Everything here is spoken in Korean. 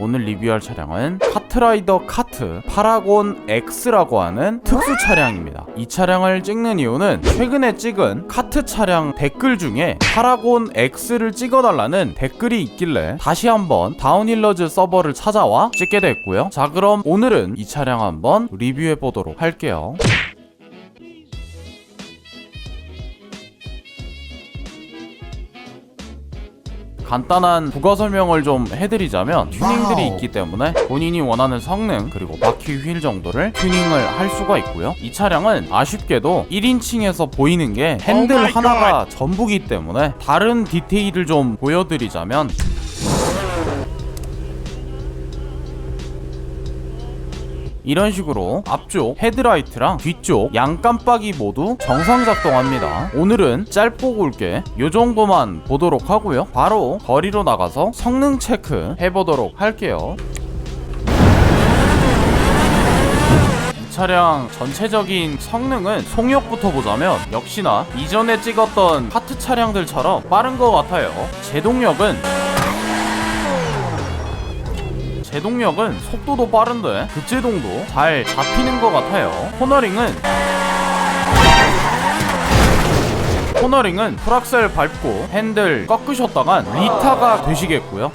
오늘 리뷰할 차량은 카트라이더 카트 파라곤 X라고 하는 특수 차량입니다. 이 차량을 찍는 이유는 최근에 찍은 카트 차량 댓글 중에 파라곤 X를 찍어달라는 댓글이 있길래 다시 한번 다운힐러즈 서버를 찾아와 찍게 됐고요. 자 그럼 오늘은 이 차량 한번 리뷰해 보도록 할게요. 간단한 부가 설명을 좀 해드리자면 튜닝들이 있기 때문에 본인이 원하는 성능 그리고 바퀴 휠 정도를 튜닝을 할 수가 있고요. 이 차량은 아쉽게도 1인칭에서 보이는 게 핸들 Oh 하나가 전부기 때문에 다른 디테일을 좀 보여드리자면 이런 식으로 앞쪽 헤드라이트랑 뒤쪽 양깜빡이 모두 정상 작동합니다. 오늘은 짧고 굵게 요 정도만 보도록 하고요. 바로 거리로 나가서 성능 체크 해보도록 할게요. 이 차량 전체적인 성능은 속력부터 보자면 역시나 이전에 찍었던 카트 차량들처럼 빠른 것 같아요. 제동력은 제동력은 속도도 빠른데 급제동도 잘 잡히는 것 같아요. 코너링은 코너링은 풀악셀 밟고 핸들 꺾으셨다간 리타가 되시겠고요.